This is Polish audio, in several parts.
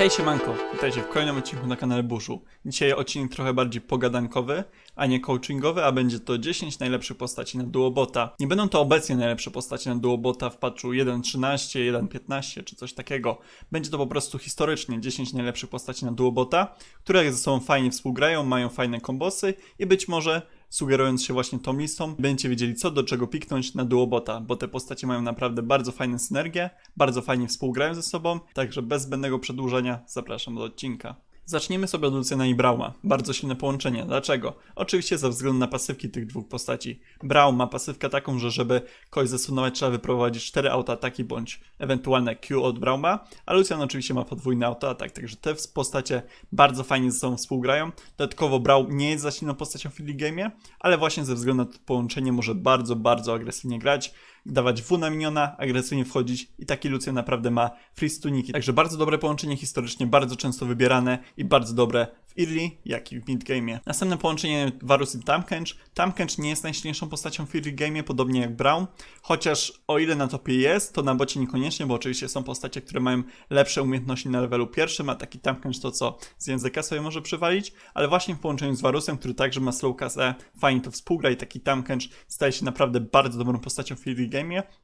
Hej siemanko, witajcie w kolejnym odcinku na kanale Buszu. Dzisiaj odcinek trochę bardziej pogadankowy, a nie coachingowy, a będzie to 10 najlepszych postaci na Duobota. Nie będą to obecnie najlepsze postaci na Duobota w patchu 1.13, 1.15 czy coś takiego. Będzie to po prostu historycznie 10 najlepszych postaci na Duobota, które ze sobą fajnie współgrają, mają fajne kombosy i być może sugerując się właśnie tą listą, będziecie wiedzieli co do czego piknąć na Duobota, bo te postacie mają naprawdę bardzo fajne synergie, bardzo fajnie współgrają ze sobą, także bez zbędnego przedłużenia zapraszam do odcinka. Zaczniemy sobie od Luciana i Brauma. Bardzo silne połączenie. Dlaczego? Oczywiście ze względu na pasywki tych dwóch postaci. Braum ma pasywkę taką, że żeby kogoś zasunować trzeba wyprowadzić 4 autoataki bądź ewentualne Q od Brauma, a Lucian oczywiście ma podwójny autoatak, także te postacie bardzo fajnie ze sobą współgrają. Dodatkowo Braum nie jest za silną postacią w Philly Game'ie, ale właśnie ze względu na to połączenie może bardzo, bardzo agresywnie grać dawać W na miniona, agresywnie wchodzić i taki Lucian naprawdę ma free. Także bardzo dobre połączenie historycznie, bardzo często wybierane i bardzo dobre w early, jak i w mid game'ie. Następne połączenie Varus i Tamkench. Tamkench nie jest najsilniejszą postacią w early game'ie, podobnie jak Brown, chociaż o ile na topie jest, to na bocie niekoniecznie, bo oczywiście są postacie, które mają lepsze umiejętności na levelu pierwszym, a taki Tamkench to co z języka sobie może przywalić, ale właśnie w połączeniu z Varusem, który także ma slow cast E, fajnie to współgra i taki Tamkench staje się naprawdę bardzo dobrą postacią w early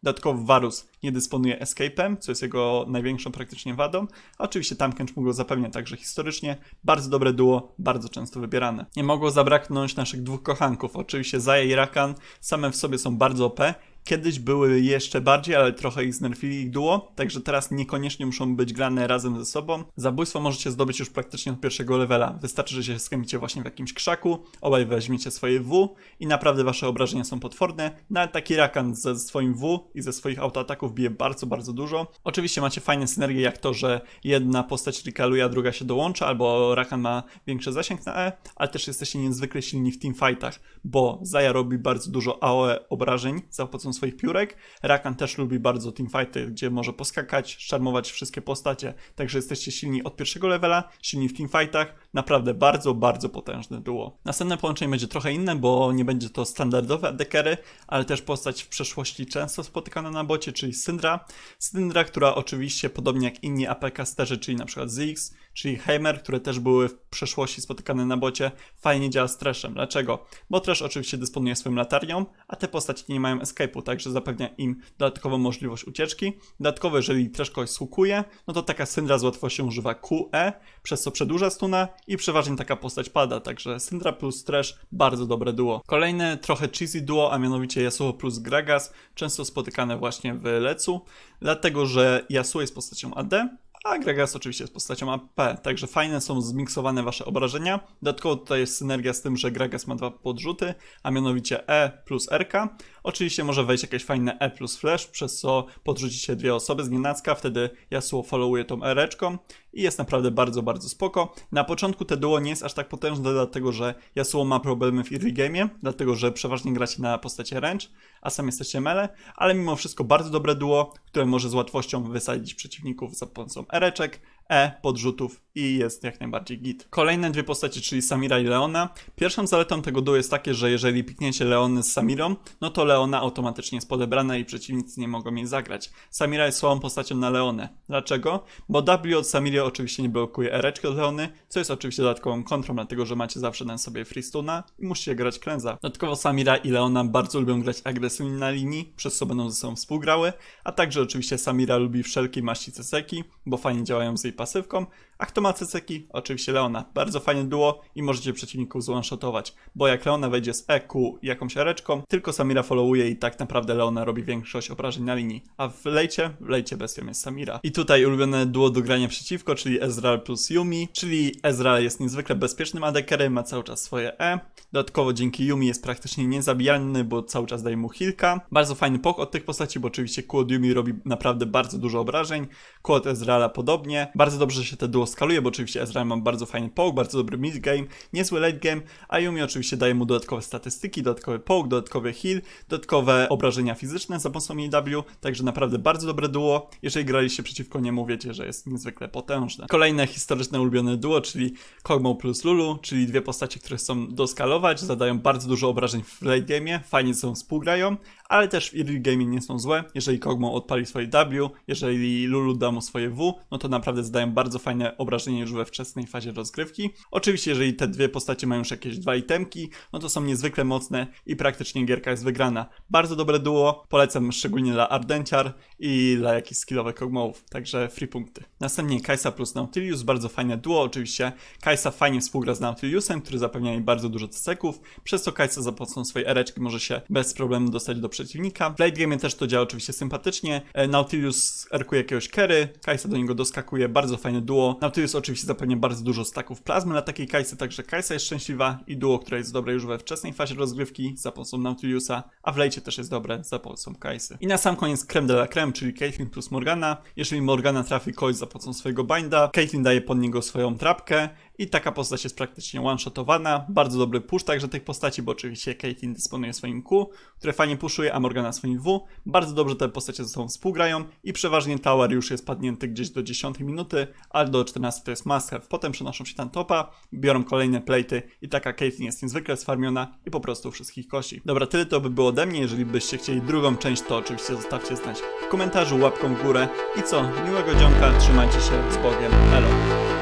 Dodatkowo Varus nie dysponuje escape'em, co jest jego największą praktycznie wadą, a oczywiście Tamkench mu go zapewnia także historycznie. Bardzo dobre duo, bardzo często wybierane. Nie mogło zabraknąć naszych dwóch kochanków, oczywiście Zaya i Rakan, same w sobie są bardzo OP, Kiedyś były jeszcze bardziej, ale trochę ich znerfili ich duo, także teraz niekoniecznie muszą być grane razem ze sobą. Zabójstwo możecie zdobyć już praktycznie od pierwszego levela. Wystarczy, że się skamicie właśnie w jakimś krzaku, obaj weźmiecie swoje W i naprawdę wasze obrażenia są potworne. Nawet taki Rakan ze swoim W i ze swoich autoataków bije bardzo, bardzo dużo. Oczywiście macie fajne synergie, jak to, że jedna postać rekaluje, a druga się dołącza, albo Rakan ma większy zasięg na E, ale też jesteście niezwykle silni w teamfightach, bo Zaya robi bardzo dużo AOE obrażeń za pomocą swoich piórek. Rakan też lubi bardzo teamfighty, gdzie może poskakać, szarmować wszystkie postacie. Także jesteście silni od pierwszego levela, silni w teamfightach. Naprawdę bardzo, bardzo potężne duo. Następne połączenie będzie trochę inne, bo nie będzie to standardowe adekery, ale też postać w przeszłości często spotykana na bocie, czyli Syndra. Syndra, która oczywiście podobnie jak inni AP casterzy, czyli na przykład Ziggs, czyli Heimer, które też były w przeszłości spotykane na bocie, fajnie działa z Trashem. Dlaczego? Bo Trash oczywiście dysponuje swoją latarnią, a te postacie nie mają escape'u, także zapewnia im dodatkową możliwość ucieczki. Dodatkowo, jeżeli Trash kogoś słukuje, no to taka Syndra z łatwością używa QE, przez co przedłuża stuna i przeważnie taka postać pada, także Syndra plus Trash bardzo dobre duo. Kolejne trochę cheesy duo, a mianowicie Yasuo plus Gragas, często spotykane właśnie w Lecu, dlatego że Yasuo jest postacią AD, a Gragas oczywiście jest postacią AP, także fajne są zmiksowane wasze obrażenia. Dodatkowo tutaj jest synergia z tym, że Gragas ma dwa podrzuty, a mianowicie E plus RK. Oczywiście może wejść jakieś fajne E plus flash, przez co podrzucicie dwie osoby z nienacka, wtedy Yasuo followuje tą ereczką i jest naprawdę bardzo, bardzo spoko. Na początku te duo nie jest aż tak potężne, dlatego że Yasuo ma problemy w early game'ie, dlatego że przeważnie gracie na postacie ręcz, a sam jesteście mele, ale mimo wszystko bardzo dobre duo, które może z łatwością wysadzić przeciwników za pomocą ereczek, E, podrzutów i jest jak najbardziej git. Kolejne dwie postacie, czyli Samira i Leona. Pierwszą zaletą tego duo jest takie, że jeżeli pikniecie Leony z Samirą, no to Leona automatycznie jest podebrana i przeciwnicy nie mogą jej zagrać. Samira jest słabą postacią na Leonę. Dlaczego? Bo W od Samiry oczywiście nie blokuje ereczki od Leony, co jest oczywiście dodatkową kontrą, dlatego że macie zawsze na sobie freestuna i musicie grać klęza. Dodatkowo Samira i Leona bardzo lubią grać agresywnie na linii, przez co będą ze sobą współgrały, a także oczywiście Samira lubi wszelkiej maści ceseki, bo fajnie działają z jej pasywką, a kto ma ceceki? Oczywiście Leona. Bardzo fajne duo i możecie przeciwników zone-shotować, bo jak Leona wejdzie z EQ jakąś areczką, tylko Samira followuje i tak naprawdę Leona robi większość obrażeń na linii, a w lejcie, w lejcie bestią jest Samira. I tutaj ulubione duo do grania przeciwko, czyli Ezreal plus Yumi, czyli Ezreal jest niezwykle bezpiecznym adekerem, ma cały czas swoje E, dodatkowo dzięki Yumi jest praktycznie niezabijalny, bo cały czas daje mu healka. Bardzo fajny pok od tych postaci, bo oczywiście Q od Yumi robi naprawdę bardzo dużo obrażeń, Q od Ezreala podobnie. Bardzo dobrze się te duo skaluje, bo oczywiście Ezreal ma bardzo fajny poke, bardzo dobry mid game, niezły late game, a Yumi oczywiście daje mu dodatkowe statystyki, dodatkowy poke, dodatkowy heal, dodatkowe obrażenia fizyczne za pomocą EW, także naprawdę bardzo dobre duo. Jeżeli graliście przeciwko niemu, wiecie, że jest niezwykle potężne. Kolejne historyczne ulubione duo, czyli Kog'Maw plus Lulu, czyli dwie postacie, które chcą doskalować, zadają bardzo dużo obrażeń w late game'ie, fajnie ze sobą współgrają, ale też early gaming nie są złe. Jeżeli Kog'Maw odpali swoje W, jeżeli Lulu da mu swoje W, no to naprawdę zdają bardzo fajne obrażenie już we wczesnej fazie rozgrywki. Oczywiście, jeżeli te dwie postacie mają już jakieś dwa itemki, no to są niezwykle mocne i praktycznie gierka jest wygrana. Bardzo dobre duo, polecam szczególnie dla Ardenciar i dla jakichś skillowych Kog'Mawów, także free punkty. Następnie Kajsa plus Nautilus, bardzo fajne duo oczywiście. Kajsa fajnie współgra z Nautilusem, który zapewnia jej bardzo dużo ceseków, przez co Kajsa za pomocą swojej ereczki może się bez problemu dostać do przeciwnika. W late game też to działa oczywiście sympatycznie. E, Nautilus erkuje jakiegoś carry, Kajsa do niego doskakuje, bardzo fajne duo. Nautilus oczywiście zapewnia bardzo dużo staków plazmy dla takiej Kajsy, także Kajsa jest szczęśliwa i duo, które jest dobre już we wczesnej fazie rozgrywki za pomocą Nautiliusa, a w late też jest dobre za pomocą Kajsy. I na sam koniec creme de la creme, czyli Caitlyn plus Morgana. Jeżeli Morgana trafi kogoś za pomocą swojego binda, Caitlyn daje pod niego swoją trapkę i taka postać jest praktycznie one-shotowana. Bardzo dobry push także tych postaci, bo oczywiście Caitlyn dysponuje swoim Q, które fajnie pushuje, a Morgana swoim W. Bardzo dobrze te postacie ze sobą współgrają i przeważnie tower już jest padnięty gdzieś do 10 minuty, ale do 14 to jest must have. Potem przenoszą się tam topa, biorą kolejne platy i taka Caitlyn jest niezwykle sfarmiona i po prostu wszystkich kosi. Dobra, tyle to by było ode mnie. Jeżeli byście chcieli drugą część, to oczywiście zostawcie znać w komentarzu, łapką w górę. I co, miłego dzionka, trzymajcie się z Bogiem, elo.